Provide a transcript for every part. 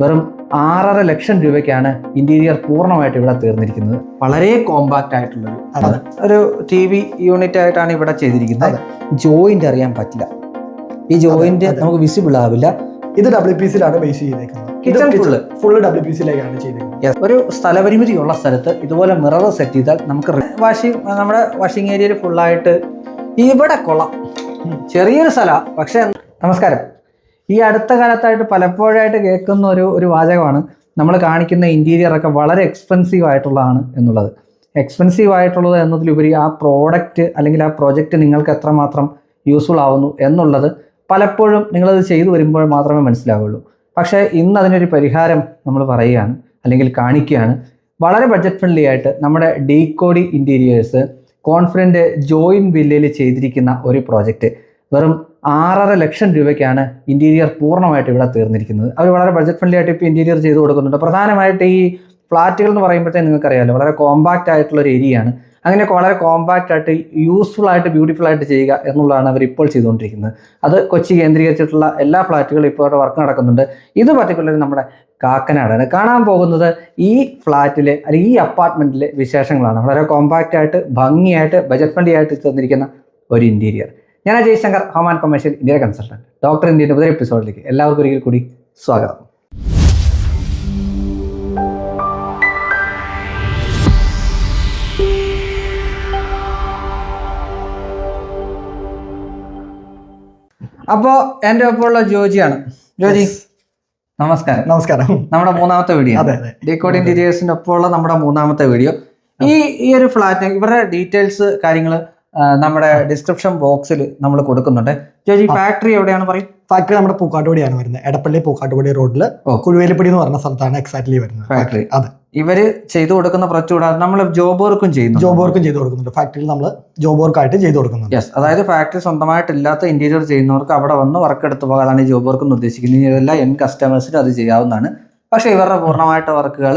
വെറും ആറര ലക്ഷം രൂപയ്ക്കാണ് ഇന്റീരിയർ പൂർണമായിട്ട് ഇവിടെ തീർന്നിരിക്കുന്നത്. വളരെ കോമ്പാക്റ്റ് ആയിട്ടുള്ളൊരു അതെ. ഒരു ടി വി യൂണിറ്റ് ആയിട്ടാണ് ഇവിടെ ചെയ്തിരിക്കുന്നത്. ജോയിന്റ് അറിയാൻ പറ്റില്ല. ഈ ജോയിന്റ് നമുക്ക് വിസിബിൾ ആവില്ല. ഇത് ഡബ്ല്യു പി സിയിലാണ് ബേസ് ചെയ്തേക്കുന്നത്. Kitchen full. Full W P സിയിലേക്കാണ് ചെയ്തേക്കുന്നത്. ഒരു സ്ഥലപരിമിതി ഉള്ള സ്ഥലത്ത് ഇതുപോലെ മിറർ സെറ്റ് ചെയ്താൽ നമുക്ക് വാഷിംഗ് നമ്മുടെ വാഷിംഗ് ഏരിയയിൽ ഫുള്ളായിട്ട് ഇവിടെ കൊള്ളാം. ചെറിയൊരു സ്ഥലമാണ് പക്ഷേ നമസ്കാരം. ഈ അടുത്ത കാലത്തായിട്ട് പലപ്പോഴായിട്ട് കേൾക്കുന്ന ഒരു ഒരു വാചകമാണ് നമ്മൾ കാണിക്കുന്ന ഇന്റീരിയർ ഒക്കെ വളരെ എക്സ്പെൻസീവ് ആയിട്ടുള്ളതാണ് എന്നുള്ളത്. എക്സ്പെൻസീവ് ആയിട്ടുള്ളത് എന്നതിലുപരി ആ പ്രോഡക്റ്റ് അല്ലെങ്കിൽ ആ പ്രോജക്റ്റ് നിങ്ങൾക്ക് എത്രമാത്രം യൂസ്ഫുൾ ആവുന്നു എന്നുള്ളത് പലപ്പോഴും നിങ്ങളത് ചെയ്തു വരുമ്പോൾ മാത്രമേ മനസ്സിലാവുള്ളൂ. പക്ഷേ ഇന്ന് അതിനൊരു പരിഹാരം നമ്മൾ പറയുകയാണ് അല്ലെങ്കിൽ കാണിക്കുകയാണ്. വളരെ ബഡ്ജറ്റ് ഫ്രണ്ട്ലി ആയിട്ട് നമ്മുടെ ഡീകോഡി ഇന്റീരിയേഴ്സ് കോൺഫിഡന്റ് ജോയിൻ വില്ലയിൽ ചെയ്തിരിക്കുന്ന ഒരു പ്രോജക്റ്റ് വെറും ആറര ലക്ഷം രൂപയ്ക്കാണ് ഇന്റീരിയർ പൂർണമായിട്ട് ഇവിടെ തീർന്നിരിക്കുന്നത്. അവർ വളരെ ബഡ്ജറ്റ് ഫ്രണ്ട്ലി ആയിട്ട് ഇപ്പോൾ ഇന്റീരിയർ ചെയ്ത് കൊടുക്കുന്നുണ്ട്. പ്രധാനമായിട്ട് ഈ ഫ്ലാറ്റുകൾ എന്ന് പറയുമ്പോഴത്തേക്ക് നിങ്ങൾക്കറിയാമല്ലോ വളരെ കോമ്പാക്റ്റ് ആയിട്ടുള്ള ഒരു ഏരിയ ആണ്. അങ്ങനെയൊക്കെ വളരെ കോമ്പാക്റ്റ് ആയിട്ട് യൂസ്ഫുൾ ആയിട്ട് ബ്യൂട്ടിഫുൾ ആയിട്ട് ചെയ്യുക എന്നുള്ളതാണ് അവർ ഇപ്പോൾ ചെയ്തുകൊണ്ടിരിക്കുന്നത്. അത് കൊച്ചി കേന്ദ്രീകരിച്ചിട്ടുള്ള എല്ലാ ഫ്ലാറ്റുകളും ഇപ്പോൾ അവിടെ വർക്ക് നടക്കുന്നുണ്ട്. ഇത് പർട്ടിക്കുലർ നമ്മുടെ കാക്കനാടാണ്. കാണാൻ പോകുന്നത് ഈ ഫ്ലാറ്റിലെ അല്ലെങ്കിൽ ഈ അപ്പാർട്ട്മെന്റിലെ വിശേഷങ്ങളാണ്. വളരെ കോമ്പാക്റ്റ് ആയിട്ട് ഭംഗിയായിട്ട് ബജറ്റ് ഫ്രണ്ട്ലി ആയിട്ട് തന്നിരിക്കുന്ന ഒരു ഇന്റീരിയർ ഞാൻ Ajay Shankar home and commercial India consultant doctor ഇന്ത്യയുടെ പുതിയ എപ്പിസോഡിലേക്ക് എല്ലാവർക്കും ഒരിക്കൽ കൂടി സ്വാഗതം. അപ്പോൾ എന്റെ ഒപ്പമുള്ള ജോജിയാണ്. ജോജി നമസ്കാരം. നമസ്കാരം. നമ്മുടെ മൂന്നാമത്തെ വീഡിയോ. അതെ ഡീകോഡ് ഇന്റീരിയേഴ്സിന്റെ ഒപ്പമുള്ള നമ്മുടെ മൂന്നാമത്തെ വീഡിയോ. ഈ ഈ ഒരു ഫ്ലാറ്റിന് ഇവരുടെ ഡീറ്റെയിൽസ് കാര്യങ്ങൾ നമ്മുടെ ഡിസ്ക്രിപ്ഷൻ ബോക്സിൽ നമ്മൾ കൊടുക്കുന്നുണ്ട്. ചേച്ചി ഫാക്ടറി എവിടെയാണ് പറയും? ഫാക്ടറി നമ്മുടെ പൂക്കാട്ടുപടിയാണ് വരുന്നത്. എടപ്പള്ളി പൂക്കാട്ടുപടി റോഡിൽ കുഴുവേലിപ്പടി എന്ന് പറഞ്ഞ സ്ഥലത്താണ് എക്സാക്ട്ലി വരുന്നത്. ഫാക്ടറി അതെ. ഇവർ ചെയ്തു കൊടുക്കുന്ന പ്രൊജക്ട് കൂടാതെ നമ്മൾ ജോബ് വർക്കും ചെയ്യുന്നു ജോബ് വർക്കും ചെയ്തു കൊടുക്കുന്നുണ്ട്. ഫാക്ടറിയിൽ നമ്മൾ ജോബ് വർക്കായിട്ട് ചെയ്തു കൊടുക്കുന്നുണ്ട്. യെസ് അതായത് ഫാക്ടറി സ്വന്തമായിട്ട് ഇല്ലാത്ത ഇന്റീരിയർ ചെയ്യുന്നവർക്ക് അവിടെ വന്ന് വർക്ക് എടുത്ത് പോകാതാണ് ഈ ജോബ് വർക്ക് എന്ന് ഉദ്ദേശിക്കുന്നത്. ഇതെല്ലാം എൻ കസ്റ്റമേഴ്സിന് അത് ചെയ്യാവുന്നതാണ്. പക്ഷേ ഇവരുടെ പൂർണമായിട്ട് വർക്കുകൾ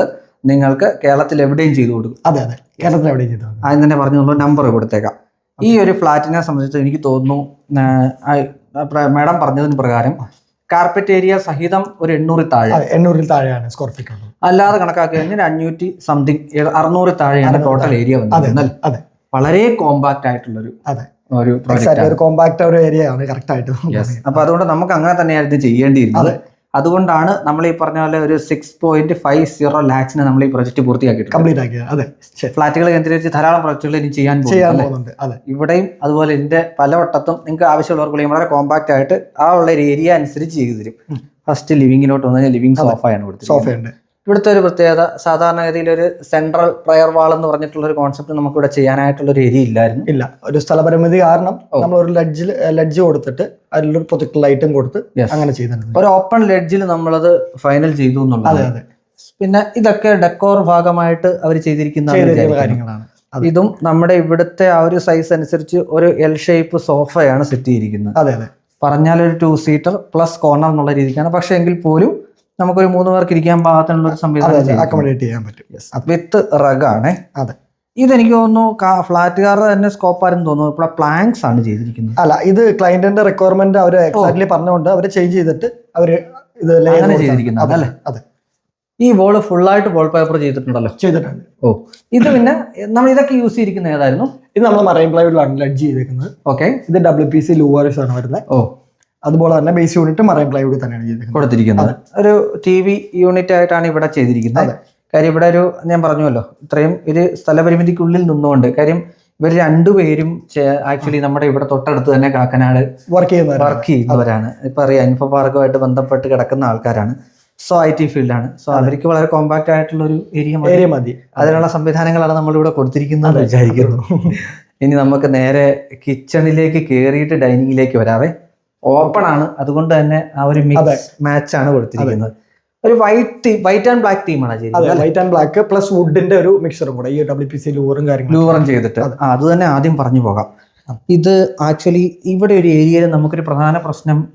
നിങ്ങൾക്ക് കേരളത്തിൽ എവിടെയും ചെയ്തു കൊടുക്കും. അതെ അതെ. കേരളത്തിൽ എവിടെയും ചെയ്തു കൊടുക്കും. ആദ്യം തന്നെ പറഞ്ഞുള്ള നമ്പർ കൊടുത്തേക്കാം. ഈ ഒരു ഫ്ലാറ്റിനെ സംബന്ധിച്ച് എനിക്ക് തോന്നുന്നു മാഡം പറഞ്ഞതിന് പ്രകാരം കാർപ്പറ്റ് ഏരിയ സഹിതം ഒരു എണ്ണൂറിൽ താഴെ. എണ്ണൂറിൽ താഴെയാണ് സ്ക്വയർ ഫീറ്റ് ഉള്ളത്. അല്ലാതെ കണക്കാക്കി കഴിഞ്ഞാൽ അഞ്ഞൂറ്റി സംതിങ് അറുന്നൂറിൽ താഴെയാണ് ടോട്ടൽ ഏരിയ വന്നത്. അതെ വളരെ കോമ്പാക്ട് ആയിട്ടുള്ളൊരു അതെ. ഒരു കോമ്പാക്ട് ഒരു ഏരിയ ആണ് കറക്റ്റ് ആയിട്ട് അപ്പൊ അതുകൊണ്ട് നമുക്ക് അങ്ങനെ തന്നെയായിരുന്നു ചെയ്യേണ്ടിയിരുന്നത്. അതുകൊണ്ടാണ് നമ്മൾ ഈ പറഞ്ഞ പോലെ ഒരു സിക്സ് പോയിന്റ് ഫൈവ് സീറോ ലാക്സിന് നമ്മൾ ഈ പ്രൊജക്ട് പൂർത്തിയാക്കിയിട്ടുണ്ട് കംപ്ലീറ്റ് ആക്കിയത് അതെ. ഫ്ലാറ്റുകൾ കേന്ദ്രീകരിച്ച് ധാരാളം പ്രൊജക്ടുകൾ ഇനി ചെയ്യാൻ ചെയ്യാൻ പോകുന്നുണ്ട് അതെ. ഇവിടെയും അതുപോലെ ഇതിന്റെ പലവട്ടത്തും നിങ്ങൾക്ക് ആവശ്യമുള്ളവർക്ക് വളരെ കോമ്പാക്ട് ആയിട്ട് ആ ഉള്ള ഒരു ഏരിയ അനുസരിച്ച് ചെയ്തു തരും. ഫസ്റ്റ് ലിവിങ്ങിലോട്ട് വന്നു കഴിഞ്ഞാൽ ലിവിങ് സോഫയാണ് കൊടുത്തത് സോഫയുണ്ട് ഇവിടുത്തെ ഒരു പ്രത്യേകത സാധാരണഗതിയിൽ ഒരു സെൻട്രൽ പ്രയർ വാൾ എന്ന് പറഞ്ഞിട്ടുള്ള ഒരു കോൺസെപ്റ്റ് നമുക്ക് ഇവിടെ ചെയ്യാനായിട്ടുള്ള ഒരു ഏരിയ ഇല്ലായിരുന്നു. ഇല്ല. ഒരു സ്ഥലപരിമിതി കാരണം നമ്മൾ ഒരു ലഡ്ജിൽ ലഡ്ജ് കൊടുത്തിട്ട് അതിലൊരു പ്രൊജക്ട് ലൈറ്റും കൊടുത്ത് അങ്ങനെ ചെയ്തിട്ടുണ്ട് ഒരു ഓപ്പൺ ലഡ്ജിൽ നമ്മളത് ഫൈനൽ ചെയ്തു എന്നുള്ളത് അതെ പിന്നെ ഇതൊക്കെ ഡെക്കോർ ഭാഗമായിട്ട് അവർ ചെയ്തിരിക്കുന്ന ചെയ്തിരിക്കുന്ന കാര്യങ്ങളാണ്. ഇതും നമ്മുടെ ഇവിടുത്തെ ആ ഒരു സൈസ് അനുസരിച്ച് ഒരു എൽ ഷേപ്പ് സോഫയാണ് സെറ്റ് ചെയ്തിരിക്കുന്നത്. അതെ അതെ. പറഞ്ഞാൽ ഒരു ടു സീറ്റർ പ്ലസ് കോർണർ എന്നുള്ള രീതിക്കാണ്. പക്ഷേ എങ്കിൽ പോലും നമുക്കൊരു മൂന്ന് പേർക്ക് ഇരിക്കാൻ പാകത്തിനുള്ള ഒരു സംവിധാനം. അക്കോമഡേറ്റ് ചെയ്യാൻ പറ്റും. വിത്ത് റഗാണ് അതെ. ഇതെനിക്ക് തോന്നുന്നു ഫ്ലാറ്റുകാരുടെ തന്നെ സ്കോപ്പ് ആരും തോന്നുന്നു. ഇപ്പോൾ പ്ലാങ്ക്സ് ആണ് ചെയ്തിരിക്കുന്നത്. അല്ല ഇത് ക്ലയന്റിന്റെ റിക്വയർമെന്റ് അവർ എക്സാക്ട്ലി പറഞ്ഞുകൊണ്ട് അവർ ചേഞ്ച് ചെയ്തിട്ട് അവർ ഇത് ചെയ്തിരിക്കുന്നത് അല്ലേ? അതെ. ഈ വോൾ ഫുള്ളായിട്ട് വോൾ പേപ്പർ ചെയ്തിട്ടുണ്ടല്ലോ? ചെയ്തിട്ടുണ്ട്. ഓ ഇത് പിന്നെ നമ്മൾ ഇതൊക്കെ യൂസ് ചെയ്തിരിക്കുന്ന ഏതായിരുന്നു? ഇത് നമ്മൾ മറൈൻ പ്ലൈവുഡിലാണ് ലഡ്ജ് ചെയ്തിരിക്കുന്നത് ഓക്കെ ഇത് ഡബ്ല്യു പി സി ലൂവാറിസ് ആണ് വരുന്നത്. ഓ. അതുപോലെ തന്നെ ബേസ് യൂണിറ്റ് മറൈൻ പ്ലൈവുഡ് തന്നെയാണ് ചെയ്തിരിക്കുന്നത്. കൊടുത്തിരിക്കുന്നത്. ഒരു ടി വി യൂണിറ്റ് ആയിട്ടാണ് ഇവിടെ ചെയ്തിരിക്കുന്നത്. കാര്യം ഇവിടെ ഒരു ഞാൻ പറഞ്ഞുവല്ലോ ഇത്രയും ഒരു സ്ഥലപരിമിതിക്കുള്ളിൽ നിന്നുകൊണ്ട് കാര്യം ഇവർ രണ്ടുപേരും ആക്ച്വലി നമ്മുടെ ഇവിടെ തൊട്ടടുത്ത് തന്നെ കാക്കനാട് വർക്ക് ചെയ്യുന്ന വർക്ക് ചെയ്യുന്നവരാണ്. ഇപ്പൊ അറിയാം ഇൻഫോ പാർക്കുമായിട്ട് ബന്ധപ്പെട്ട് കിടക്കുന്ന ആൾക്കാരാണ്. സോ ഐ ടി ഫീൽഡാണ് സോ അവർക്ക് വളരെ കോമ്പാക്ട് ആയിട്ടുള്ള ഒരു ഏരിയ ഏരിയ മതി. അതിനുള്ള സംവിധാനങ്ങളാണ് നമ്മൾ ഇവിടെ കൊടുത്തിരിക്കുന്നത് വിചാരിക്കുന്നു. ഇനി നമുക്ക് നേരെ കിച്ചണിലേക്ക് കയറിയിട്ട് ഡൈനിങ്ങിലേക്ക് വരാവേ. ഓപ്പൺ ആണ്. അതുകൊണ്ട് തന്നെ ആ ഒരു മാച്ച് ആണ് കൊടുത്തിരിക്കുന്നത്. ഒരു വൈറ്റ് വൈറ്റ് ആൻഡ് ബ്ലാക്ക് തീമാണ് വൈറ്റ് ആൻഡ് ബ്ലാക്ക് പ്ലസ് വുഡിന്റെ ഒരു മിക്സറും കൂടെ. ഈ ഡബ്ല്യു പി സി ലൂറും കാര്യങ്ങളും ലൂറും ചെയ്തിട്ട്. അത്. തന്നെ ആദ്യം പറഞ്ഞു പോകാം. ഇത് ആക്ച്വലി ഇവിടെ ഒരു ഏരിയയിൽ നമുക്കൊരു പ്രധാന പ്രശ്നം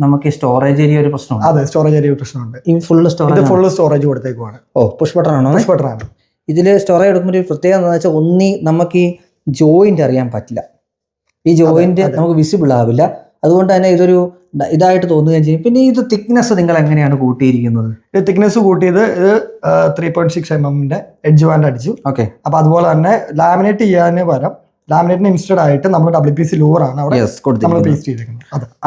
നമുക്ക് സ്റ്റോറേജ് ഏരിയ ഒരു പ്രശ്നമാണ് അതെ സ്റ്റോറേജ് ഏരിയ പ്രശ്നമുണ്ട്. ഈ ഫുൾ സ്റ്റോറേജ് ഫുൾ സ്റ്റോറേജ് കൊടുത്തേക്കുവാണ്. ഓ പുഷ് ബട്ടൺ ആണോ? പുഷ് ആണ്. ഇതിൽ സ്റ്റോറേജ് എടുക്കുമ്പോൾ ഒരു പ്രത്യേകത എന്താണെന്ന് വെച്ചാൽ ഒന്നി നമുക്ക് ഈ ജോയിന്റ് അറിയാൻ പറ്റില്ല. ഈ ജോയിന്റ് നമുക്ക് വിസിബിൾ ആവില്ല. അതുകൊണ്ട് തന്നെ ഇതൊരു ഇതായിട്ട് തോന്നുകയും ചെയ്യും. പിന്നെ ഇത് തിക്നെസ് നിങ്ങൾ എങ്ങനെയാണ് കൂട്ടിയിരിക്കുന്നത്? ഇത് തിക്നെസ് കൂട്ടിയത് ഇത് ത്രീ പോയിന്റ് സിക്സ് എം എമ്മിന്റെ എഡ്ജ് വാൻഡ് അടിച്ചു. ഓക്കെ അപ്പൊ അതുപോലെ തന്നെ ലാമിനേറ്റ് ചെയ്യാന് പകരം ലാമിനേറ്റിന് ഇൻസ്റ്റഡ് ആയിട്ട് നമ്മൾ ഡബ്ല്യു പി സി ലോവർ ആണ് അവിടെ നമ്മൾ പേസ്റ്റ്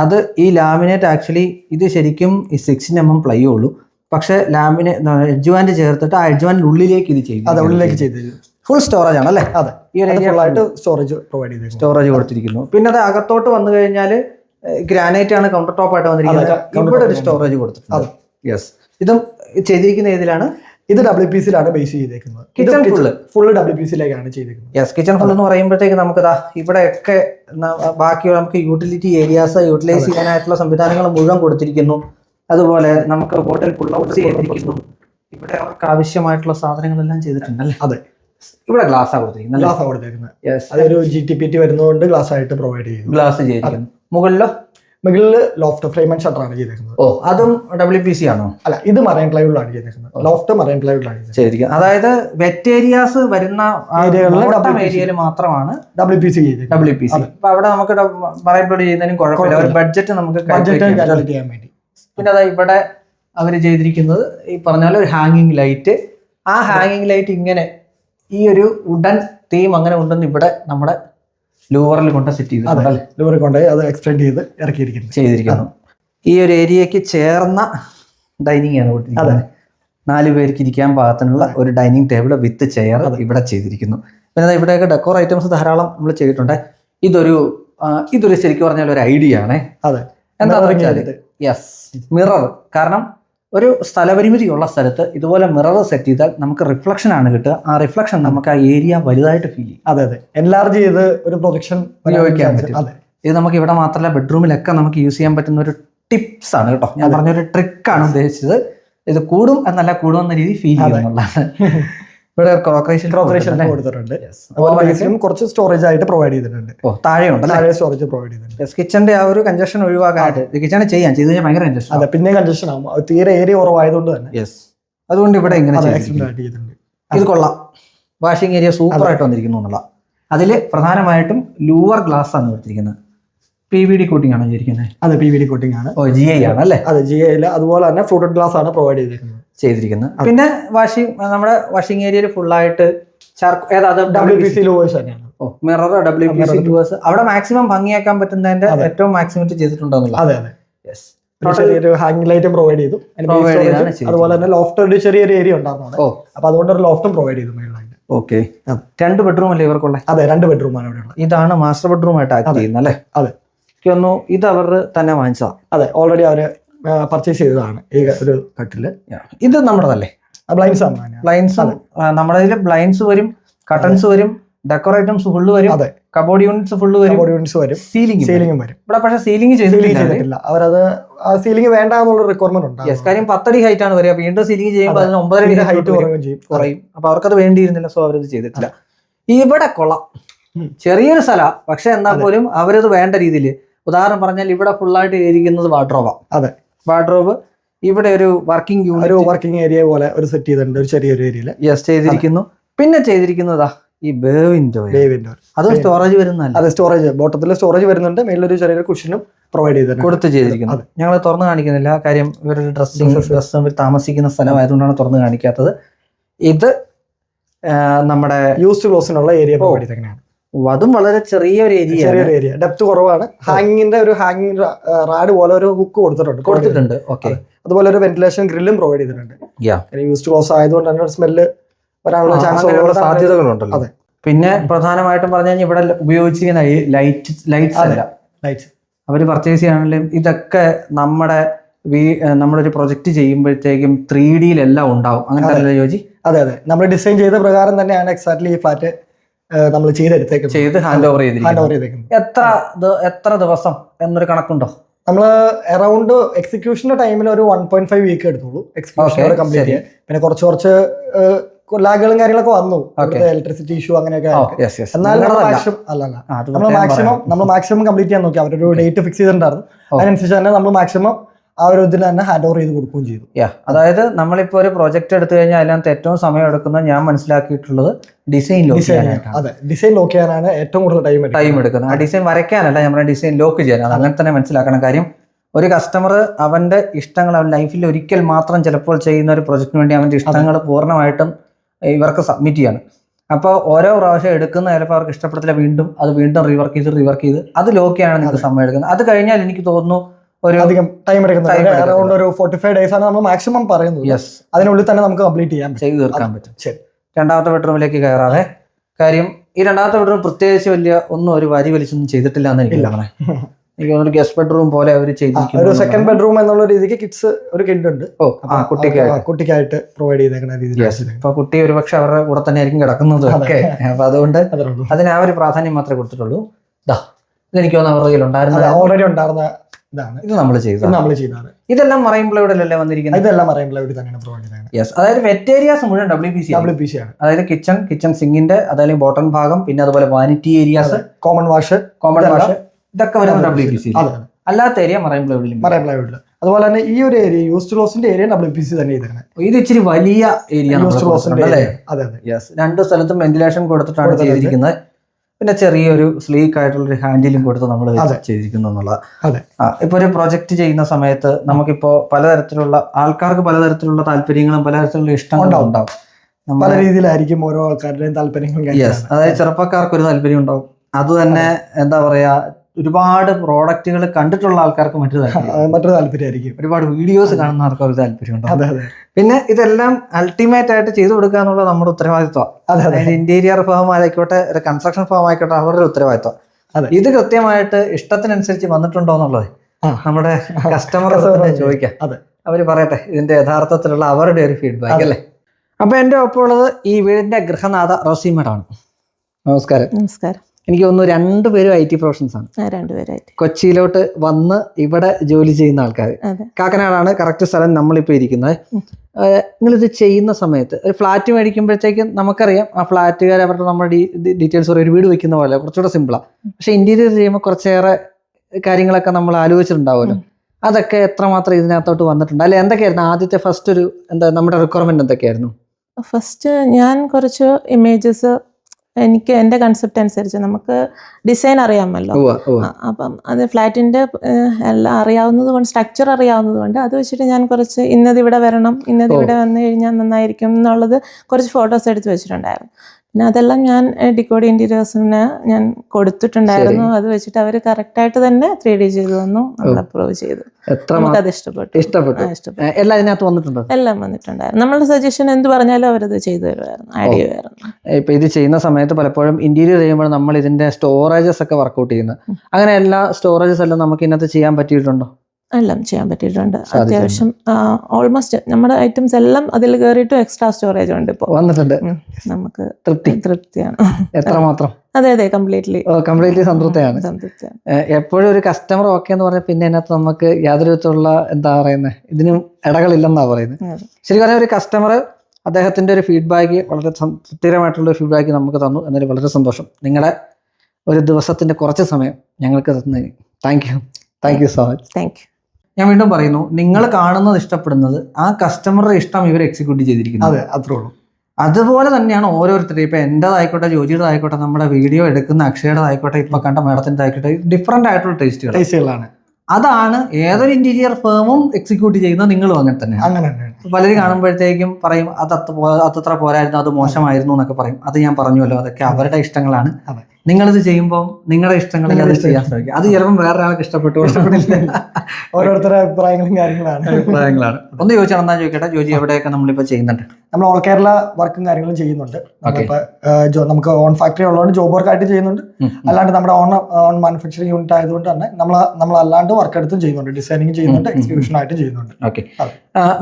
അതെ. ഈ ലാമിനേറ്റ് ആക്ച്വലി ഇത് ശരിക്കും ഈ സിക്സിന് എം എം പ്ലൈ ഉള്ളൂ. പക്ഷേ ലാമിനെ എഡ്ജ് വാൻഡ് ചേർത്തിട്ട് ആ എഡ്ജ് വാൻഡിന്റെ ഉള്ളിലേക്ക് ഇത് ചെയ്യും അതെ ഉള്ളിലേക്ക് ചെയ്ത്. ഫുൾ സ്റ്റോറേജ് ആണ് അല്ലേ അതെ. ഈ ഒരു സ്റ്റോറേജ് പ്രൊവൈഡ് ചെയ്ത് സ്റ്റോറേജ് കൊടുത്തിരിക്കുന്നു. പിന്നെ അത് അകത്തോട്ട് വന്നു കഴിഞ്ഞാൽ ഗ്രാനൈറ്റ് ആണ് കൗണ്ടർ ടോപ്പ് ആയിട്ട് വന്നിരിക്കുന്നത്. ഇവിടെ ഒരു സ്റ്റോറേജ് കൊടുത്തിട്ടുണ്ട്. യെസ് ഇതും ചെയ്തിരിക്കുന്ന ഏതിലാണ്? ഇത് ഡബ്ല്യു പി സിയിലാണ് ബേസ് ചെയ്തേക്കുന്നത്. Kitchen full full W P സിയിലേക്കാണ് ചെയ്തേക്കുന്നത്. യെസ് കിച്ചൺ ഫുൾ എന്ന് പറയുമ്പോഴത്തേക്ക് നമുക്ക് ദാ ഇവിടെയൊക്കെ ബാക്കിയുള്ള ബാക്കി നമുക്ക് യൂട്ടിലിറ്റി ഏരിയാസ് യൂട്ടിലൈസ് ചെയ്യാനായിട്ടുള്ള സംവിധാനങ്ങൾ മുഴുവൻ കൊടുത്തിരിക്കുന്നു. അതുപോലെ നമുക്ക് ഹോട്ടൽ ഫുൾ ഔട്ട് ചെയ്തിരിക്കുന്നു. ഇവിടെ അവർക്ക് ആവശ്യമായിട്ടുള്ള സാധനങ്ങളെല്ലാം ചെയ്തിട്ടുണ്ട് അല്ലേ? അതെ. ഇവിടെ ഗ്ലാസ് കൊടുത്തിരിക്കുന്നത് ഗ്ലാസ് യെസ് അതൊരു ജി ടി പി ടി വരുന്നതുകൊണ്ട് ഗ്ലാസ് ആയിട്ട് പ്രൊവൈഡ് ചെയ്യുന്നു. ഗ്ലാസ് ചെയ്തിരിക്കുന്നു. മുകളിലോ? മുകളിൽ ലോഫ്റ്റ് ഫ്രെയിം ആൻഡ് ഷട്ടർ ആണ് ചെയ്തേക്കുന്നത്. ഓ അതും ഡബ്ല്യു പി സി ആണോ? അല്ല ഇത് മറൈൻ പ്ലൈവുഡിലാണ് ചെയ്തേക്കുന്നത്. ലോഫ്റ്റ് മറൈൻ പ്ലൈവുഡിലാണ് ചെയ്തിരിക്കുന്നത് അതായത് വെറ്റ് ഏരിയാസ് വരുന്ന ഏരിയയിൽ മാത്രമാണ് ഡബ്ല്യു പി സി ചെയ്തേക്കുന്നത്. ഡബ്ല്യു പി സി അപ്പൊ അവിടെ നമുക്ക് മറൈൻ പറയുമ്പോൾ ചെയ്യുന്നതിനും കുഴപ്പമില്ല. ഒരു ബഡ്ജറ്റ് നമുക്ക്. കാൽക്കുലേറ്റ് ചെയ്യാൻ വേണ്ടി. പിന്നെ അതാ ഇവിടെ അവർ ചെയ്തിരിക്കുന്നത് ഈ പറഞ്ഞ പോലെ ഒരു ഹാങ്ങിങ് ലൈറ്റ് ആ ഹാങ്ങിങ് ലൈറ്റ് ഇങ്ങനെ ഈ ഒരു ഉഡൻ തീം അങ്ങനെ ഉണ്ടെന്ന് ഇവിടെ നമ്മുടെ ലൂവറിൽ കൊണ്ട് സെറ്റ് ചെയ്തിട്ടുണ്ട് ലൂവറിൽ കൊണ്ട് അത് എക്സ്റ്റെൻഡ് ചെയ്ത് ഇറക്കിയിരിക്കുന്നു. ചെയ്തിരിക്കുന്നു. ഈ ഒരു ഏരിയക്ക് ചേർന്ന ഡൈനിങ് ആണ് കൊടുത്തിരിക്കുന്നത്. നാല് പേർക്ക് ഇരിക്കാൻ പാകത്തിനുള്ള ഒരു ഡൈനിങ് ടേബിൾ വിത്ത് ചെയർ ഇവിടെ ചെയ്തിരിക്കുന്നു. പിന്നെ ഇവിടെയൊക്കെ ഡെക്കോർ ഐറ്റംസ് ധാരാളം നമ്മൾ ചെയ്തിട്ടുണ്ട്. ഇതൊരു ഇതൊരു ശരിക്കും പറഞ്ഞാൽ ഒരു ഐഡിയ ആണേ. അതെ. എന്താ വെച്ചാൽ യെസ് മിറർ കാരണം ഒരു സ്ഥലപരിമിതിയുള്ള സ്ഥലത്ത് ഇതുപോലെ മിറർ സെറ്റ് ചെയ്താൽ നമുക്ക് റിഫ്ലക്ഷൻ ആണ് കിട്ടുക. ആ റിഫ്ലക്ഷൻ നമുക്ക് ആ ഏരിയ വലുതായിട്ട് ഫീൽ ചെയ്യും. അതെ അതെ. എൻലാർജ് ചെയ്ത് ഒരു പ്രൊജക്ഷൻ ഉപയോഗിക്കാൻ പറ്റും. അതെ ഇത് നമുക്ക് ഇവിടെ മാത്രമല്ല ബെഡ്റൂമിലൊക്കെ നമുക്ക് യൂസ് ചെയ്യാൻ പറ്റുന്ന ഒരു ടിപ്സ് ആണ് കേട്ടോ. ഞാൻ പറഞ്ഞൊരു ട്രിക്കാണ് ഉദ്ദേശിച്ചത്. ഇത് കൂടും എന്നല്ല കൂടും എന്ന രീതി ഫീൽ ചെയ്യുന്നുള്ളതാണ് ഇവിടെ ക്രോക്കറേഷൻ കൊടുത്തിട്ടുണ്ട്. അതുപോലെ കുറച്ച് സ്റ്റോറേജ് ആയിട്ട് പ്രൊവൈഡ് ചെയ്തിട്ടുണ്ട്. ഓ താഴെയുണ്ട് താഴെ സ്റ്റോറേജ് പ്രൊവൈഡ് ചെയ്തിട്ടുണ്ട്. കിച്ചന്റെ ആ ഒരു കഞ്ചക്ഷൻ ഒഴിവാക്കാനായിട്ട് കിച്ചണിൽ ചെയ്യാൻ ചെയ്ത് കഴിഞ്ഞാൽ ഭയങ്കര കഞ്ചക്ഷൻ അതെ പിന്നെ കഞ്ചക്ഷൻ ആവും. തീരെ ഏരിയ കുറവായതുകൊണ്ട് തന്നെ. യെസ് അതുകൊണ്ട് ഇവിടെ ഇങ്ങനെ ഇത് കൊള്ളാം. വാഷിംഗ് ഏരിയ സൂപ്പർ ആയിട്ട് വന്നിരിക്കുന്നു എന്നുള്ള. അതിൽ പ്രധാനമായിട്ടും ലൂവർ ഗ്ലാസ് ആണ് കൊടുത്തിരിക്കുന്നത്. പി വി ഡി കോട്ടിംഗ് ആണ് ചെയ്തിരിക്കുന്നത്? അതെ പി വി ഡി കോട്ടിംഗ് ആണ്. ഓ ജി ഐ ആണ് അല്ലേ? അതെ ജി ഐ അതുപോലെ തന്നെ ഫ്രൂട്ടഡ് ഗ്ലാസ് ആണ് പ്രൊവൈഡ് ചെയ്തിരിക്കുന്നത്. ചെയ്തിരിക്കുന്നത്. പിന്നെ വാഷിംഗ് നമ്മുടെ വാഷിംഗ് ഏരിയയിൽ ഫുൾ ആയിട്ട് ഏതാ ഡബ്ല്യു പി സി ലോവേഴ്സ് തന്നെയാണ്. ഓ mirror W P C louvers അവിടെ മാക്സിമം ഭംഗിയാക്കാൻ പറ്റുന്നതിന്റെ ഏറ്റവും മാക്സിമം ചെയ്തിട്ടുണ്ടോ അതെ അതെ. യെസ് ഒരു ഹാങ്ങിങ് ലൈറ്റും പ്രൊവൈഡ് ചെയ്തു. അതുപോലെ തന്നെ ലോഫ്റ്റ് ഒരു ചെറിയൊരു ഏരിയ ഉണ്ടായിരുന്നു അവിടെ. ഓ. അപ്പൊ അതുകൊണ്ട് ഒരു ലോഫ്റ്റും പ്രൊവൈഡ് ചെയ്തു മേളിലായിട്ട് ഓക്കെ രണ്ട് ബെഡ്റൂം അല്ലേ ഇവർക്കുള്ള? അതെ രണ്ട് ബെഡ്റൂമാണ് അവിടെ ഉള്ളത് ഇതാണ് മാസ്റ്റർ ബെഡ്റൂം ആയിട്ട് ആക്ട് ചെയ്യുന്നത് അല്ലേ? അതെ. എനിക്ക് തോന്നുന്നു ഇത് അവർ തന്നെ വാങ്ങിച്ചതാണ് അതെ ഓൾറെഡി അവർ പർച്ചേസ് ചെയ്തതാണ്. ഈ ഒരു കട്ടിൽ. ഇത് നമ്മുടെതല്ലേ? ബ്ലൈൻസ് ബ്ലൈൻസ് നമ്മുടെ ഇതിൽ ബ്ലൈൻസ് വരും കട്ടൺസ് വരും ഡെക്കോർ ഐറ്റംസ് ഫുള്ള് വരും അതെ. കബോർഡ് യൂണിറ്റ്സ് ഫുള്ള് വരും കബോർഡ് യൂണിറ്റ്സ് വരും. സീലിംഗ് സീലിംഗും വരും. ഇവിടെ പക്ഷേ സീലിംഗ് ചെയ്തിട്ടില്ല അവരത് സീലിംഗ് വേണ്ട എന്നുള്ള റിക്വയർമെന്റ് ഉണ്ട്. യെസ് കാര്യം പത്തടി ഹൈറ്റ് ആണ് വരിക. വീണ്ടും സീലിംഗ് ചെയ്യുമ്പോൾ അതിന് ഒമ്പതര അടി ഹൈറ്റ് കുറയും ചെയ്യും. കുറയും അപ്പൊ അവർക്കത് വേണ്ടിയിരുന്നില്ല സോ അവരത് ചെയ്തിട്ടില്ല. ഇവിടെ കൊള്ളാം. ചെറിയൊരു സ്ഥലം പക്ഷെ എന്നാൽ പോലും അവരത് വേണ്ട രീതിയിൽ ഉദാഹരണം പറഞ്ഞാൽ ഇവിടെ ഫുള്ളായിട്ട് ഇരിക്കുന്നത് വാർഡ്രോബാ അതെ. വാർഡ്രോബ് ഇവിടെ ഒരു വർക്കിംഗ് ഒരു വർക്കിംഗ് ഏരിയ പോലെ ഒരു സെറ്റ് ചെയ്തിട്ടുണ്ട് ഒരു ചെറിയൊരു ഏരിയയിൽ യെസ് ചെയ്തിരിക്കുന്നു. പിന്നെ ചെയ്തിരിക്കുന്നതാ ഈ ബേ വിൻഡോ ബേ വിൻഡോ അത് സ്റ്റോറേജ് വരുന്നതല്ല. അതെ സ്റ്റോറേജ് ബോട്ടത്തിൽ സ്റ്റോറേജ് വരുന്നുണ്ട് മേലൊരു ചെറിയൊരു കുഷനും പ്രൊവൈഡ് ചെയ്തിട്ടുണ്ട്. കൊടുത്ത് ചെയ്തിരിക്കുന്നത് ഞങ്ങൾ തുറന്നു കാണിക്കുന്നില്ല. കാര്യം ഇവരൊരു ഡ്രസ്സിംഗ് ഡ്രസ്സും താമസിക്കുന്ന സ്ഥലമായതുകൊണ്ടാണ് തുറന്നു കാണിക്കാത്തത്. ഇത് നമ്മുടെ യൂസ് ക്ലോസിനുള്ള ഏരിയ പ്രൊവൈഡ് ചെയ്തേക്കണയാണ് അതും വളരെ ചെറിയ ഒരു ഏരിയ ചെറിയൊരു ഏരിയ. ഡെപ്ത് കുറവാണ്. ഹാങ്ങിന്റെ ഒരു ഹാങ്ങിങ് റാഡ് പോലെ ഒരു ഹുക്ക് കൊടുത്തിട്ടുണ്ട്. കൊടുത്തിട്ടുണ്ട്. ഓക്കെ അതുപോലെ ഒരു വെന്റിലേഷൻ ഗ്രില്ലും പ്രൊവൈഡ് ചെയ്തിട്ടുണ്ട്. യൂസ് ക്ലോസ് ആയതുകൊണ്ട് തന്നെ സ്മെല്ല് വരാനുള്ള ചാൻസ് സാധ്യതകളുണ്ട് അതെ. പിന്നെ പ്രധാനമായിട്ടും പറഞ്ഞു കഴിഞ്ഞാൽ ഇവിടെ ഉപയോഗിച്ചിരിക്കുന്ന ലൈറ്റ് ലൈറ്റ്സ് അല്ല ലൈറ്റ്സ് അവർ പർച്ചേസ് ചെയ്യാണെങ്കിലും ഇതൊക്കെ നമ്മുടെ വീ നമ്മളൊരു പ്രൊജക്ട് ചെയ്യുമ്പോഴത്തേക്കും ത്രീ ഡിയിലെല്ലാം ഉണ്ടാവും. അങ്ങനെ യോജി അതെ അതെ. നമ്മൾ ഡിസൈൻ ചെയ്ത പ്രകാരം തന്നെയാണ് എക്സാക്ട്ലി ഈ ഫ്ലാറ്റ് നമ്മൾ ചെയ്തെടുത്തേക്കുന്നത് ചെയ്ത് ഹാൻഡ് ഓവർ ഹാൻഡ് ഓവർ ചെയ്തേക്കുന്നത് എത്ര എത്ര ദിവസം എന്നൊരു കണക്കുണ്ടോ? നമ്മൾ അറൌണ്ട് എക്സിക്യൂഷന്റെ ടൈമിൽ ഒരു വൺ പോയിന്റ് ഫൈവ് വീക്ക് എടുത്തോളൂ എക്സിക്യൂഷൻ കംപ്ലീറ്റ്. ചെയ്യാൻ. പിന്നെ കുറച്ച് കുറച്ച് ലാഗുകളും കാര്യങ്ങളൊക്കെ വന്നു. ഇലക്ട്രിസിറ്റി ഇഷ്യൂ അങ്ങനെയൊക്കെ എന്നാൽ മാക്സിമം അല്ല അല്ല. നമ്മൾ മാക്സിമം നമ്മൾ മാക്സിമം കംപ്ലീറ്റ് ചെയ്യാൻ നോക്കി. അവരൊരു ഡേറ്റ് ഫിക്സ് ചെയ്തിട്ടുണ്ടായിരുന്നു. ഓ. അതിനനുസരിച്ച് തന്നെ നമ്മൾ മാക്സിമം ആ ഒരു ഇതിൽ തന്നെ ഹാൻഡ് ഓവർ ചെയ്ത് കൊടുക്കുകയും ചെയ്തു. യാ അതായത് നമ്മളിപ്പോ ഒരു പ്രോജക്റ്റ് എടുത്തു കഴിഞ്ഞാൽ അതിനകത്ത് ഏറ്റവും സമയം എടുക്കുന്ന ഞാൻ മനസ്സിലാക്കിയിട്ടുള്ളത് ഡിസൈൻ ലോക്ക് ചെയ്യാനായിട്ടാണ്. അതെ. ഡിസൈൻ ലോക്ക് ചെയ്യാനാണ് ഏറ്റവും കൂടുതൽ ടൈം ടൈം എടുക്കുന്നത്. ആ ഡിസൈൻ വരയ്ക്കാനല്ല നമ്മുടെ ഡിസൈൻ ലോക്ക് ചെയ്യാനാണ് അങ്ങനെ തന്നെ മനസ്സിലാക്കണം. കാര്യം ഒരു കസ്റ്റമർ അവന്റെ ഇഷ്ടങ്ങൾ അവൻ ലൈഫിൽ ഒരിക്കൽ മാത്രം ചിലപ്പോൾ ചെയ്യുന്ന ഒരു പ്രോജക്റ്റിന് വേണ്ടി അവന്റെ ഇഷ്ടങ്ങൾ പൂർണമായിട്ടും ഇവർക്ക് സബ്മിറ്റ് ചെയ്യാണ്. അപ്പോൾ ഓരോ പ്രാവശ്യം എടുക്കുന്ന ചിലപ്പോൾ അവർക്ക് ഇഷ്ടപ്പെടത്തില്ല. വീണ്ടും അത് വീണ്ടും റീവർക്ക് ചെയ്ത് റീവർക്ക് ചെയ്ത് അത് ലോക്ക് ചെയ്യാനാണ് നിങ്ങൾക്ക് സമയം എടുക്കുന്നത്. അത് കഴിഞ്ഞാൽ എനിക്ക് തോന്നുന്നു ഒരു അധികം ടൈം എടുക്കുന്നത്. അറൗണ്ട് ഒരു ഫോർട്ടി ഫൈവ് ഡേയ്സ് ആണ് നമ്മൾ മാക്സിമം പറയുന്നത്. യെസ് അതിനുള്ളിൽ തന്നെ നമുക്ക് കംപ്ലീറ്റ് ചെയ്യാൻ ചെയ്തു തീർക്കാൻ പറ്റും. ശരി. രണ്ടാമത്തെ ബെഡ്റൂമിലേക്ക് കയറാതെ. കാര്യം ഈ രണ്ടാമത്തെ ബെഡ്റൂം പ്രത്യേകിച്ച് വലിയ ഒന്നും ഒരു വരി വലിച്ചൊന്നും ചെയ്തിട്ടില്ല എന്ന് എനിക്ക്. തോന്നണേ. എനിക്ക് തോന്നുന്നു ഗസ്റ്റ് ബെഡ്റൂം പോലെ അവർ ചെയ്തിരിക്കുന്നു ഒരു സെക്കൻഡ് ബെഡ്റൂം എന്നുള്ള രീതിക്ക് കിഡ്സ് ഒരു കിഡ് ഉണ്ട്. ഓ ആ കുട്ടിക്ക് കുട്ടിക്കായിട്ട്. പ്രൊവൈഡ് ചെയ്തേക്കുന്ന രീതിയിൽ അപ്പൊ കുട്ടി ഒരുപക്ഷെ അവരുടെ കൂടെ തന്നെ ആയിരിക്കും കിടക്കുന്നത്. ഒക്കെ അപ്പൊ അതുകൊണ്ട് അതേ അതിന് ആ ഒരു പ്രാധാന്യം മാത്രമേ കൊടുത്തിട്ടുള്ളൂ. ദാ ഇതെനിക്ക് തോന്നുന്നു അവരുടെ കയ്യിൽ ഉണ്ടായിരുന്നത് ഓൾറെഡി ഉണ്ടായിരുന്ന ഇതാണ്. ഇത് നമ്മൾ ഇത് നമ്മൾ ചെയ്തതാണ്. ഇതെല്ലാം മറയുമ്പോൾ ഇവിടെ വന്നിരിക്കുന്നത്? ഇതെല്ലാം അറിയുമ്പോൾ ഇവിടെ തന്നെയാണ് പ്രൊവൈഡ് ചെയ്യുന്നത്. യെസ് അതായത് വെറ്റേരിയാസ് മുഴുവൻ W P C W P C ആണ്. അതായത് കിച്ചൺ കിച്ചൺ സിങ്കിന്റെ അതായത് ബോട്ടൺ ഭാഗം പിന്നെ അതുപോലെ vanity areas common wash common wash ഇതൊക്കെ വരുന്ന ഡബ്ല്യു പി സി അല്ലാത്ത ഏരിയ മറയുമ്പോൾ എവിടെയും മറൈൻ പ്ലൈവുഡ് അതുപോലെ തന്നെ ഈ ഒരു ഏരിയ യൂസ്ഡ് ലോസിന്റെ ഏരിയ ഡബ്ല്യു പി സി തന്നെ ചെയ്തേക്കുന്നത് ഇത് ഇച്ചിരി വലിയ ഏരിയ യൂസ്ഡ് ലോസിന്റെ അതെ അതെ. യെസ് രണ്ട് സ്ഥലത്തും വെന്റിലേഷൻ കൊടുത്തിട്ടാണ്. ചെയ്തിരിക്കുന്നത്. പിന്നെ ചെറിയൊരു സ്ലീക്ക് ആയിട്ടുള്ള ഒരു ഹാൻഡിലും കൊടുത്ത് നമ്മൾ. ചെയ്തിരിക്കുന്നു എന്നുള്ളത് അതെ ഇപ്പൊ ഒരു പ്രൊജക്ട് ചെയ്യുന്ന സമയത്ത് നമുക്കിപ്പോ പലതരത്തിലുള്ള ആൾക്കാർക്ക് പലതരത്തിലുള്ള താല്പര്യങ്ങളും പലതരത്തിലുള്ള ഇഷ്ടങ്ങളും ഉണ്ടാവും. പല രീതിയിലായിരിക്കും ഓരോ ആൾക്കാരുടെയും താല്പര്യങ്ങൾ യെസ്. അതായത് ചെറുപ്പക്കാർക്ക് ഒരു താല്പര്യം ഉണ്ടാവും അത് തന്നെ എന്താ പറയാ ഒരുപാട് പ്രോഡക്റ്റുകൾ കണ്ടിട്ടുള്ള ആൾക്കാർക്ക് മറ്റൊരു താല്പര്യം. മറ്റൊരു താല്പര്യമായിരിക്കും. ഒരുപാട് വീഡിയോസ് കാണുന്ന ആൾക്കാർ ഒരു താല്പര്യം അതെ അതെ. പിന്നെ ഇതെല്ലാം അൾട്ടിമേറ്റ് ആയിട്ട് ചെയ്തു കൊടുക്കുക എന്നുള്ളത് നമ്മുടെ ഉത്തരവാദിത്വം. അതെ അതെ. അതായത് ഇന്റീരിയർ ഫേം ആയിക്കോട്ടെ ഒരു കൺസ്ട്രക്ഷൻ ഫേം ആയിക്കോട്ടെ അവരുടെ ഉത്തരവാദിത്വം. അതെ. ഇത് കൃത്യമായിട്ട് ഇഷ്ടത്തിനനുസരിച്ച് വന്നിട്ടുണ്ടോ എന്നുള്ളത് നമ്മുടെ കസ്റ്റമർ ചോദിക്കാം. അതെ. അവർ പറയട്ടെ ഇതിന്റെ യഥാർത്ഥത്തിലുള്ള അവരുടെ ഒരു ഫീഡ്ബാക്ക് അല്ലേ? അപ്പൊ എന്റെ ഒപ്പം ഉള്ളത് ഈ വീടിന്റെ ഗൃഹനാഥ റോസിമേഡാണ് നമസ്കാരം. നമസ്കാരം. എനിക്ക് തോന്നുന്നു രണ്ടുപേരും ഐ ടി പ്രൊഫഷൻസ് ആണ്. കൊച്ചിയിലോട്ട് വന്ന് ഇവിടെ ജോലി ചെയ്യുന്ന ആൾക്കാർ കാക്കനാടാണ് കറക്റ്റ് സ്ഥലം നമ്മളിപ്പോൾ ഇരിക്കുന്നത് നിങ്ങൾ നിങ്ങളിത് ചെയ്യുന്ന സമയത്ത് ഒരു ഫ്ലാറ്റ് മേടിക്കുമ്പോഴത്തേക്കും നമുക്കറിയാം ആ ഫ്ലാറ്റുകാർ അവരുടെ നമ്മുടെ ഡീറ്റെയിൽസ് ഒരു വീട് വെക്കുന്ന പോലെ കുറച്ചുകൂടെ സിമ്പിളാണ് പക്ഷെ ഇന്റീരിയർ ചെയ്യുമ്പോൾ കുറച്ചേറെ കാര്യങ്ങളൊക്കെ നമ്മൾ ആലോചിച്ചിട്ടുണ്ടാവുമല്ലോ. അതൊക്കെ എത്രമാത്രം ഇതിനകത്തോട്ട് വന്നിട്ടുണ്ട്? അല്ലെ എന്തൊക്കെയായിരുന്നു ആദ്യത്തെ ഫസ്റ്റ് ഒരു എന്താ നമ്മുടെ റിക്വയർമെന്റ് എന്തൊക്കെയായിരുന്നു? ഫസ്റ്റ് ഞാൻ കുറച്ച് ഇമേജസ് എനിക്ക് എന്റെ കൺസെപ്റ്റ് അനുസരിച്ച് നമുക്ക് ഡിസൈൻ അറിയാമല്ലോ. അപ്പം അത് ഫ്ലാറ്റിന്റെ എല്ലാം അറിയാവുന്നത് കൊണ്ട് സ്ട്രക്ചർ അറിയാവുന്നത് കൊണ്ട് അത് വെച്ചിട്ട് ഞാൻ കുറച്ച് ഇന്നത് ഇവിടെ വരണം ഇന്നത് ഇവിടെ വന്നു കഴിഞ്ഞാൽ നന്നായിരിക്കും എന്നുള്ളത് കുറച്ച് ഫോട്ടോസ് എടുത്ത് വെച്ചിട്ടുണ്ടായിരുന്നു. പിന്നെ അതെല്ലാം ഞാൻ ഡിക്കോഡ് ഇന്റീരിയേഴ്സിന് ഞാൻ കൊടുത്തിട്ടുണ്ടായിരുന്നു. അത് വെച്ചിട്ട് അവർ കറക്റ്റായിട്ട് തന്നെ ത്രീ ഡി ചെയ്തു തന്നു. നമ്മൾ അപ്രൂവ് ചെയ്തു. നമുക്കത് ഇഷ്ടപ്പെട്ടു. ഇഷ്ടപ്പെട്ടു. ഇഷ്ടപ്പെട്ടു. എല്ലാം ഇതിനകത്ത് വന്നിട്ടുണ്ടോ? എല്ലാം വന്നിട്ടുണ്ടായിരുന്നു. നമ്മളുടെ സജഷൻ എന്ത് പറഞ്ഞാലും അവരത് ചെയ്തു തരുമായിരുന്നു. ആഡ് ചെയ്യുമായിരുന്നു ഇപ്പൊ ഇത് ചെയ്യുന്ന സമയത്ത് പലപ്പോഴും ഇന്റീരിയർ ചെയ്യുമ്പോൾ നമ്മൾ ഇതിന്റെ സ്റ്റോറേജസ് ഒക്കെ വർക്കൗട്ട് ചെയ്യുന്നത് അങ്ങനെ എല്ലാ സ്റ്റോറേജസ് എല്ലാം നമുക്ക് ഇന്നത്തെ ചെയ്യാൻ പറ്റിയിട്ടുണ്ടോ? എല്ലാം ചെയ്യാൻ പറ്റിയിട്ടുണ്ട്. അത്യാവശ്യം ഓൾമോസ്റ്റ് നമ്മുടെ ഐറ്റംസ് എല്ലാം അതിൽ കയറിയിട്ട് എക്സ്ട്രാ സ്റ്റോറേജ് ഉണ്ട് ഇപ്പോൾ വന്നിട്ടുണ്ട്. നമുക്ക് തൃപ്തി. തൃപ്തിയാണ്. എത്രമാത്രം? അതെ അതെ കംപ്ലീറ്റ്ലി കംപ്ലീറ്റ്ലി സംതൃപ്തിയാണ്. സംതൃപ്തിയാണ്. എപ്പോഴും ഒരു കസ്റ്റമർ ഓക്കെ എന്ന് പറഞ്ഞാൽ പിന്നെ അതിനകത്ത് നമുക്ക് യാതൊരു വിധത്തിലുള്ള എന്താ പറയുന്നത് ഇതിനും ഇടകളില്ലെന്നാ പറയുന്നത്. ശരി പറഞ്ഞാൽ ഒരു കസ്റ്റമർ അദ്ദേഹത്തിന്റെ ഒരു ഫീഡ്ബാക്ക് വളരെ തൃപ്തികരമായിട്ടുള്ള ഫീഡ്ബാക്ക് നമുക്ക് തന്നു. എന്നതിൽ വളരെ സന്തോഷം. നിങ്ങളുടെ ഒരു ദിവസത്തിന്റെ കുറച്ച് സമയം ഞങ്ങൾക്ക് തന്നു. Thank you. Thank you so much. Thank you ഞാൻ വീണ്ടും പറയുന്നു നിങ്ങൾ കാണുന്നത് ഇഷ്ടപ്പെടുന്നത് ആ കസ്റ്റമറുടെ ഇഷ്ടം ഇവർ എക്സിക്യൂട്ട് ചെയ്തിരിക്കുന്നത്. അതെ അത്രേ ഉള്ളൂ അതുപോലെ തന്നെയാണ് ഓരോരുത്തരും ഇപ്പൊ എന്റേതായിക്കോട്ടെ ജോജിയുടെതായിക്കോട്ടെ നമ്മുടെ വീഡിയോ എടുക്കുന്ന അക്ഷയുടെതായിക്കോട്ടെ ഇപ്പൊ കണ്ട മേഡത്തിന്റെ ആയിക്കോട്ടെ ഡിഫറെന്റ് ആയിട്ടുള്ള ടേസ്റ്റുകൾ ടേസ്റ്റുകളാണ് അതാണ് ഏതൊരു ഇന്റീരിയർ ഫേമും എക്സിക്യൂട്ട് ചെയ്യുന്നത് നിങ്ങളും അങ്ങനെ തന്നെ അങ്ങനെ പലരും കാണുമ്പോഴത്തേക്കും പറയും അത് അത്ര പോരായിരുന്നു അത് മോശമായിരുന്നു എന്നൊക്കെ പറയും. അത് ഞാൻ പറഞ്ഞുവല്ലോ അതൊക്കെ അവരുടെ ഇഷ്ടങ്ങളാണ്. നിങ്ങളിത് ചെയ്യുമ്പോൾ നിങ്ങളുടെ ഇഷ്ടങ്ങളിൽ അത് ചെയ്യാൻ ശ്രമിക്കുക അത് ചിലപ്പോൾ വേറൊരാൾക്ക് ഇഷ്ടപ്പെട്ടു ഓരോരുത്തരുടെ അഭിപ്രായങ്ങളും കാര്യങ്ങളാണ്. അഭിപ്രായങ്ങളാണ്. ഒന്ന് ചോദിച്ചാൽ എന്നാ ചോദിക്കട്ടെ? ജോജി എവിടെയൊക്കെ നമ്മളിപ്പോൾ ചെയ്യുന്നുണ്ട്? നമ്മൾ ഓൾ കേരള വർക്കും കാര്യങ്ങളും ചെയ്യുന്നുണ്ട്. നമുക്ക് ഓൺ ഫാക്ടറി ഉള്ളതുകൊണ്ട് ജോബ് വർക്ക് ആയിട്ട് ചെയ്യുന്നുണ്ട് അല്ലാണ്ട് നമ്മുടെ ഓൺ ഓൺ മാനുഫാക്ചറിങ് യൂണിറ്റ് ആയതുകൊണ്ട് തന്നെ നമ്മൾ നമ്മൾ അല്ലാണ്ട് വർക്ക് എടുത്തും ചെയ്യുന്നുണ്ട്. ഡിസൈനിങ് ചെയ്യുന്നുണ്ട് എക്സിക്യൂഷൻ ആയിട്ട് ചെയ്യുന്നുണ്ട്. ഓക്കെ.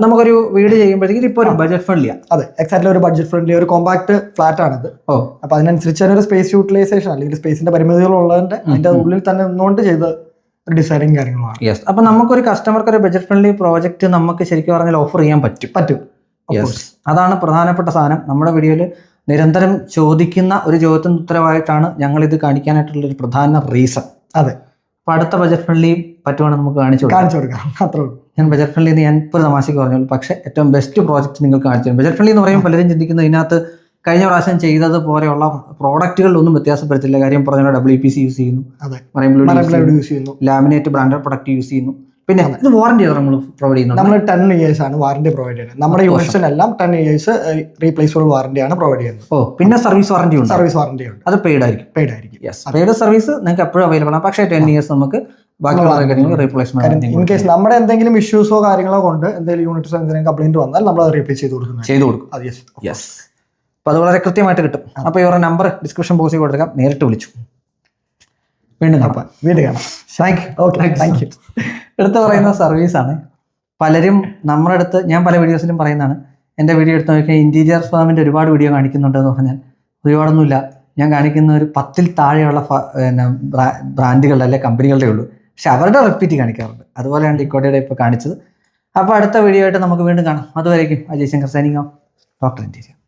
നമുക്കൊരു വീട് ചെയ്യുമ്പോഴത്തേക്കും ഇപ്പോൾ ഒരു ബഡ്ജറ്റ് ഫ്രണ്ട്ലിയാണ് അതെ എക്സാക്ട്ലി ഒരു ബഡ്ജറ്റ് ഫ്രണ്ട്ലി ഒരു കോമ്പാക്ട് ഫ്ലാറ്റ് ആണിത്. ഓ. അപ്പൊ അതിനനുസരിച്ച് തന്നെ ഒരു സ്പേസ് യൂട്ടിലൈസേഷൻ അല്ലെങ്കിൽ സ്പേസിന്റെ പരിമിതികൾ ഉള്ളതിന്റെ അതിന്റെ ഉള്ളിൽ തന്നെ നിന്നുകൊണ്ട് ചെയ്ത ഒരു ഡിസൈനിങ് കാര്യങ്ങളാണ് യെസ് അപ്പൊ നമുക്കൊരു കസ്റ്റമർക്ക് ഒരു ബജറ്റ് ഫ്രണ്ട്ലി പ്രോജക്റ്റ് നമുക്ക് ശരിക്കും പറഞ്ഞാൽ ഓഫർ ചെയ്യാൻ പറ്റും. പറ്റും. യെസ് അതാണ് പ്രധാനപ്പെട്ട സാധനം. നമ്മുടെ വീഡിയോയിൽ നിരന്തരം ചോദിക്കുന്ന ഒരു ചോദ്യത്തിന് ഉത്തരവായിട്ടാണ് ഞങ്ങൾ ഇത് കാണിക്കാനായിട്ടുള്ള ഒരു പ്രധാന റീസൺ അതെ. അപ്പോൾ അടുത്ത ബജറ്റ് ഫ്രണ്ട്ലി പറ്റുവാണെങ്കിൽ നമുക്ക് കാണിച്ചു കൊടുക്കാം. കാണിച്ചു കൊടുക്കാം. അത്രേ ഞാൻ ബജറ്റ് ഫ്രണ്ട്ലി എന്ന് ഞാൻ ഇപ്പോൾ തമാശക്ക് പറഞ്ഞുള്ളൂ. പക്ഷേ ഏറ്റവും ബെസ്റ്റ് പ്രോജക്റ്റ് നിങ്ങൾ കാണിച്ചു ബജറ്റ് ഫ്രണ്ട്ലി എന്ന് പറയുമ്പോൾ പലരും ചിന്തിക്കുന്നത് ഇതിനകത്ത് കഴിഞ്ഞ പ്രാവശ്യം ചെയ്തത് പോലെയുള്ള പ്രോഡക്റ്റുകളിലൊന്നും വ്യത്യാസപ്പെടുത്തില്ല. കാര്യം പറഞ്ഞ ഡബ്ല്യു പി സി യൂസ് ചെയ്യുന്നു. യൂസ് ചെയ്യുന്നു. ലാമിനേറ്റ് ബ്രാൻഡഡ് പ്രൊഡക്റ്റ് യൂസ് ചെയ്യുന്നു. പിന്നെ ഇത് വാറണ്ടി നമ്മൾ പ്രൊവൈഡ് ചെയ്യുന്നത്? നമ്മൾ ടെൻ ഇയേഴ്സ് ആണ് വാറന്റി പ്രൊവൈഡ് ചെയ്യുന്നത്. നമ്മുടെ യൂണിറ്റ്സിനെല്ലാം ടെൻ ഇയേഴ്സ് റീപ്ലേസബിൾ വാറണ്ടിയാണ് പ്രൊവൈഡ് ചെയ്യുന്നത്. ഓ പിന്നെ സർവീസ് വാറന്റി ഉണ്ട്. സർവീസ് വാറന്റി ഉണ്ട്. അത് പെയ്ഡ് ആയിരിക്കും. പെയ്ഡ് ആയിരിക്കും. യെസ് പെയ്ഡ് സർവീസ് നിങ്ങൾക്ക് എപ്പോഴും അവൈലബിൾ ആണ്. പക്ഷേ ടെൻ ഇയേഴ്സ് നമുക്ക് റീപ്ലേസ്മെന്റ് ഇൻ കേസ് നമ്മുടെ എന്തെങ്കിലും ഇഷ്യൂസോ കാര്യങ്ങളോ കൊണ്ട് എന്തെങ്കിലും യൂണിറ്റ്സോ എന്തെങ്കിലും കംപ്ലൈന്റ് വന്നാൽ നമ്മൾ അത് റീപ്ലേസ് ചെയ്ത് കൊടുക്കുന്നത് ചെയ്ത് കൊടുക്കും. അത് യെസ് യെസ് അപ്പോൾ അത് വളരെ കൃത്യമായിട്ട് കിട്ടും. അപ്പോൾ ഇവരുടെ നമ്പർ ഡിസ്ക്രിപ്ഷൻ ബോക്സിൽ കൊടുക്കാം നേരിട്ട് വിളിച്ചു. വീണ്ടും കാണാം. വീണ്ടും കാണാം. Thank you okay thank you എടുത്ത് പറയുന്ന സർവീസാണ് പലരും നമ്മുടെ അടുത്ത് ഞാൻ പല വീഡിയോസിലും പറയുന്നതാണ്. എന്റെ വീഡിയോ എടുത്ത് നോക്കിയാൽ ഇന്റീരിയർ ഫാമിന്റെ ഒരുപാട് വീഡിയോ കാണിക്കുന്നുണ്ടെന്ന് പറഞ്ഞാൽ ഒരുപാടൊന്നുമില്ല. ഞാൻ കാണിക്കുന്ന ഒരു പത്തിൽ താഴെയുള്ള പിന്നെ ബ്രാ- ബ്രാൻഡുകളുടെ അല്ലെ കമ്പനികളുടെ ഉള്ളൂ. പക്ഷെ അവരുടെ റിപ്പീറ്റ് കാണിക്കാറുണ്ട്. അതുപോലെയാണ് ഡിക്കോഡയുടെ ഇപ്പോൾ കാണിച്ചത്. അപ്പോൾ അടുത്ത വീഡിയോ ആയിട്ട് നമുക്ക് വീണ്ടും കാണാം. അതുവരേക്കും Ajay Shankar signing doctor interior